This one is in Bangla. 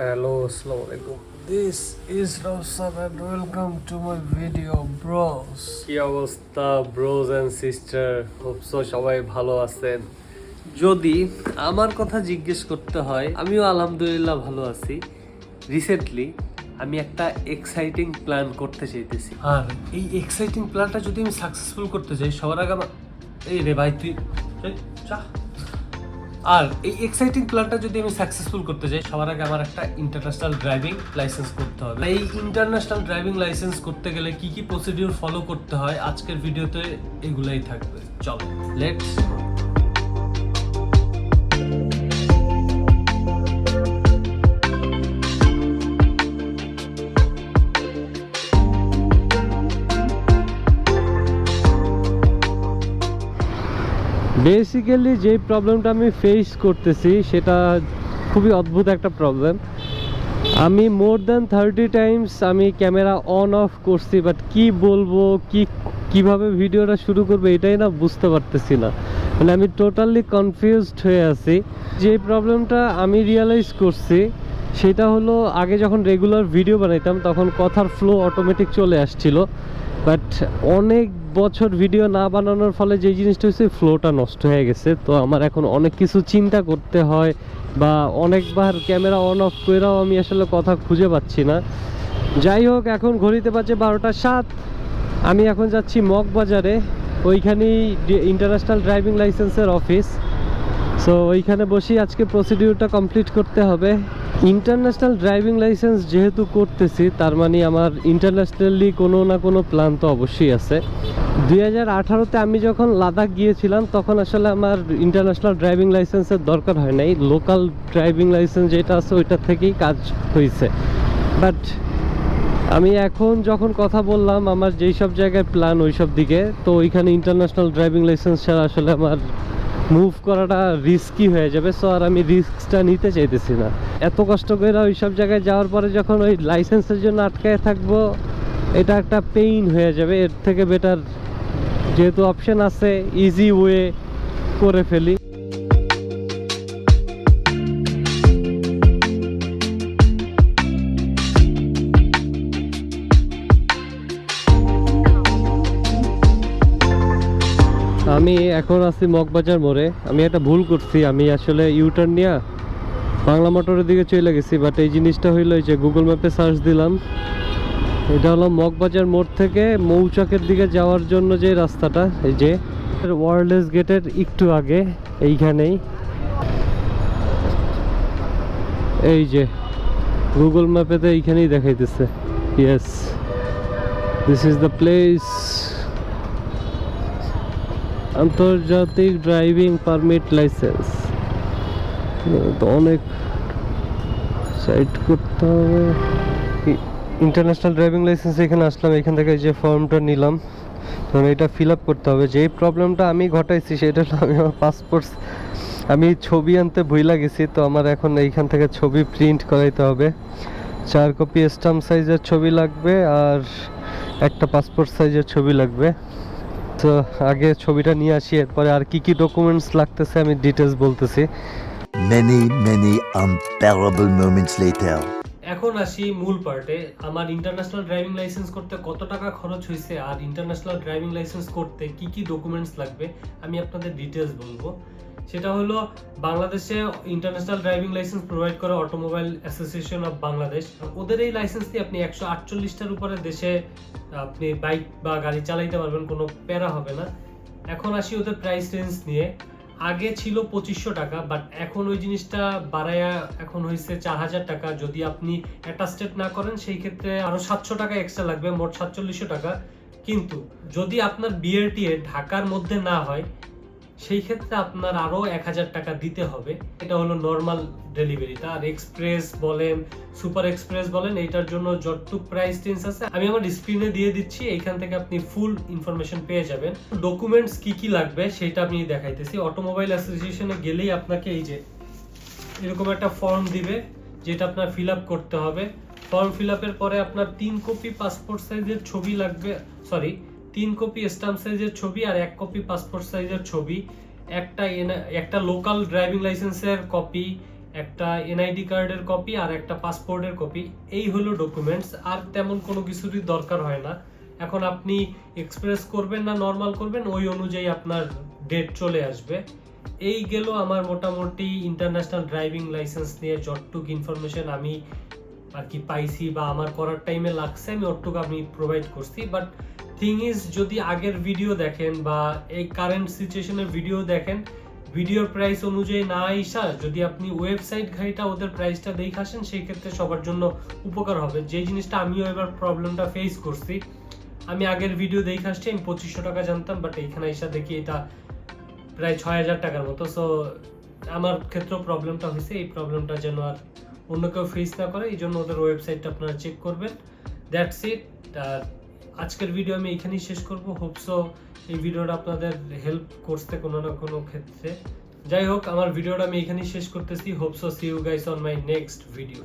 Hello, Assalamu alaikum. This is Rawsab and welcome to my video, bros. কি অবস্থা ব্রোজ এন্ড সিস্টার হোপসো সবাই ভালো আছেন। যদি আমার কথা জিজ্ঞেস করতে হয় আমিও আলহামদুলিল্লাহ ভালো আছি। রিসেন্টলি আমি একটা এক্সাইটিং প্ল্যান করতে চাইতেছি। আর এই এক্সাইটিং প্ল্যানটা যদি আমি সাকসেসফুল করতে চাই সবার আগে আমার এই রে ভাই তুই যা আর এই এক্সাইটিং প্ল্যানটা যদি আমি সাকসেসফুল করতে চাই সবার আগে আমার একটা ইন্টারন্যাশনাল ড্রাইভিং লাইসেন্স করতে হবে। এই ইন্টারন্যাশনাল ড্রাইভিং লাইসেন্স করতে গেলে কি কি প্রসিডিউর ফলো করতে হয়, আজকের ভিডিওতে এগুলাই থাকবে। চলো লেটস বেসিক্যালি যে প্রবলেমটা আমি ফেস করতেছি, সেটা খুবই অদ্ভুত একটা প্রবলেম আমি মোর দ্যান থার্টি টাইমস আমি ক্যামেরা অন অফ করছি বাট কি বলব, কি, কীভাবে ভিডিওটা শুরু করব, এটাই না বুঝতে পারতেছি না। মানে আমি টোটালি কনফিউজড হয়ে আছি। যে প্রবলেমটা আমি রিয়েলাইজ করছি সেটা হলো আগে যখন রেগুলার ভিডিও বানাইতাম, তখন কথার ফ্লো অটোমেটিক চলে আসছিল। বাট অনেক বছর ভিডিও না বানানোর ফলে যে জিনিসটা হচ্ছে ফ্লোটা নষ্ট হয়ে গেছে। তো আমার এখন অনেক কিছু চিন্তা করতে হয় বা অনেকবার ক্যামেরা অন অফ করেও আমি আসলে কথা খুঁজে পাচ্ছি না। যাই হোক, এখন ঘড়িতে বাজে বারোটা সাত। আমি এখন যাচ্ছি মগবাজারে। ওইখানেই ইন্টারন্যাশনাল ড্রাইভিং লাইসেন্সের অফিস সো ওইখানে বসেই আজকে প্রসিডিউরটা কমপ্লিট করতে হবে। ইন্টারন্যাশনাল ড্রাইভিং লাইসেন্স যেহেতু করতেছি, তার মানে আমার ইন্টারন্যাশনালি কোনো না কোনো প্ল্যান তো অবশ্যই আছে। দুই হাজার আঠারোতে আমি যখন লাদাখ গিয়েছিলাম, তখন আসলে আমার ইন্টারন্যাশনাল ড্রাইভিং লাইসেন্সের দরকার হয় নাই। লোকাল ড্রাইভিং লাইসেন্স যেটা আছে, ওইটা থেকেই কাজ হয়েছে বাট আমি এখন যখন কথা বললাম, আমার যেই সব জায়গায় প্ল্যান ওই সব দিকে, তো ওইখানে ইন্টারন্যাশনাল ড্রাইভিং লাইসেন্স ছাড়া আসলে আমার মুভ করাটা রিস্কি হয়ে যাবে সো আর আমি রিস্কটা নিতে চাইতেছি না। এত কষ্ট করে ওই সব জায়গায় যাওয়ার পরে যখন ওই লাইসেন্সের জন্য আটকায় থাকব, এটা একটা পেইন হয়ে যাবে। এর থেকে বেটার যেহেতু অপশন আছে ইজি ওয়ে করে ফেলি। আমি এখন আছি মগবাজার মোড়ে। আমি একটা ভুল করছি, আমি আসলে ইউটার্ন নিয়ে বাংলা মোটরের দিকে চলে গেছি বাট এই জিনিসটা হইল যে গুগল ম্যাপে সার্চ দিলাম। এটা হলো মগবাজার মোড় থেকে মৌচাকের দিকে যাওয়ার জন্য যে রাস্তাটা, এই যে ওয়ারলেস গেটের একটু আগে, এইখানেই। এই যে গুগল ম্যাপেতে এইখানেই দেখাইতেছে। Yes this is the place আন্তর্জাতিক ড্রাইভিং পারমিট লাইসেন্স। অনেক সাইড করতে হবে। ইন্টারন্যাশনাল ড্রাইভিং লাইসেন্স এখানে আসলাম, এখান থেকে যে ফর্মটা নিলাম। তখন এটা ফিল আপ করতে হবে। যেই প্রবলেমটা আমি ঘটাইছি, সেটা হলো আমি আমার পাসপোর্ট আমি ছবি আনতে ভুইলা গেছি, তো আমার এখন এইখান থেকে ছবি প্রিন্ট করাইতে হবে। চার কপি স্টাম্প সাইজের ছবি লাগবে আর একটা পাসপোর্ট সাইজের ছবি লাগবে। তো আগে ছবিটা নিয়ে আসি এরপরে আর কি কি ডকুমেন্টস লাগতেছে আমি ডিটেলস বলতেছি। Many, many unbearable moments later. এখন আসি মূল পার্টে আমার ইন্টারন্যাশনাল ড্রাইভিং লাইসেন্স করতে কত টাকা খরচ হয়েছে আর ইন্টারন্যাশনাল ড্রাইভিং লাইসেন্স করতে কি কি ডকুমেন্টস লাগবে আমি আপনাদের ডিটেলস বলব। সেটা হলো বাংলাদেশে ইন্টারন্যাশনাল ড্রাইভিং লাইসেন্স প্রোভাইড করে অটোমোবাইল অ্যাসোসিয়েশন অফ বাংলাদেশ। ওদের এই লাইসেন্স দিয়ে আপনি একশো আটচল্লিশটার উপরে দেশে আপনি বাইক বা গাড়ি চালাইতে পারবেন, কোনো প্যারা হবে না। এখন আসি ওদের প্রাইস রেঞ্জ নিয়ে। আগে ছিল পঁচিশশো টাকা বাট এখন ওই জিনিসটা বাড়ায়া এখন হয়েছে চার হাজার টাকা। যদি আপনি অ্যাটাস্টেড না করেন, সেই ক্ষেত্রে আরও সাতশো টাকা এক্সট্রা লাগবে, মোট সাতচল্লিশশো টাকা। কিন্তু যদি আপনার বিআরটিএ ঢাকার মধ্যে না হয় সেই ক্ষেত্রে আপনার আরও এক হাজার টাকা দিতে হবে। এটা হলো নর্মাল ডেলিভারিটা আর এক্সপ্রেস বলেন সুপার এক্সপ্রেস বলেন, এইটার জন্য যতটুক প্রাইস রেঞ্জ আছে, আমি আমার স্ক্রিনে দিয়ে দিচ্ছি, এইখান থেকে আপনি ফুল ইনফরমেশন পেয়ে যাবেন। ডকুমেন্টস কি কি লাগবে সেটা আমি দেখাইতেছি। অটোমোবাইল অ্যাসোসিয়েশনে গেলেই আপনাকে এই যে এরকম একটা ফর্ম দিবে, যেটা আপনার ফিল আপ করতে হবে। ফর্ম ফিল আপের পরে আপনার তিন কপি পাসপোর্ট সাইজের ছবি লাগবে সরি তিন কপি স্ট্যাম্প সাইজের ছবি আর এক কপি পাসপোর্ট সাইজের ছবি, একটা একটা লোকাল ড্রাইভিং লাইসেন্সের কপি একটা এনআইডি কার্ডের কপি আর একটা পাসপোর্টের কপি এই হলো ডকুমেন্টস আর তেমন কোনো কিছুরই দরকার হয় না। এখন আপনি এক্সপ্রেস করবেন না নর্মাল করবেন, ওই অনুযায়ী আপনার ডেট চলে আসবে। এই গেল আমার মোটামুটি ইন্টারন্যাশনাল ড্রাইভিং লাইসেন্স নিয়ে যতটুক ইনফরমেশন আমি আর কি পাইছি বা আমার করার টাইমে লাগছে, আমি অতটুকু আমি প্রোভাইড করছি। বাট থিং ইজ যদি আগের ভিডিও দেখেন বা এই কারেন্ট সিচুয়েশনের ভিডিও দেখেন ভিডিওর প্রাইস অনুযায়ী না আইসা যদি আপনি ওয়েবসাইট ঘাইটা ওদের প্রাইসটা দেখে আসেন, সেই ক্ষেত্রে সবার জন্য উপকার হবে। যে জিনিসটা আমিও এবার প্রবলেমটা ফেস করছি, আমি আগের ভিডিও দেখে আসছি, আমি পঁচিশশো টাকা জানতাম বাট এইখানে এসে দেখি এটা প্রায় ছয় হাজার টাকার মতো। সো আমার ক্ষেত্রেও প্রবলেমটা হয়েছে এই প্রবলেমটা যেন আর অন্য কেউ ফেস না করে, এই জন্য ওদের ওয়েবসাইটটা আপনারা চেক করবেন। দ্যাটস ইট আর আজকের ভিডিও আমি এখানেই শেষ করব। হোপসো এই ভিডিওটা আপনাদের হেল্প করতে কোনো না কোনো ক্ষেত্রে। যাই হোক, আমার ভিডিওটা আমি এখানেই শেষ করতেছি। Hope so see you guys on my next video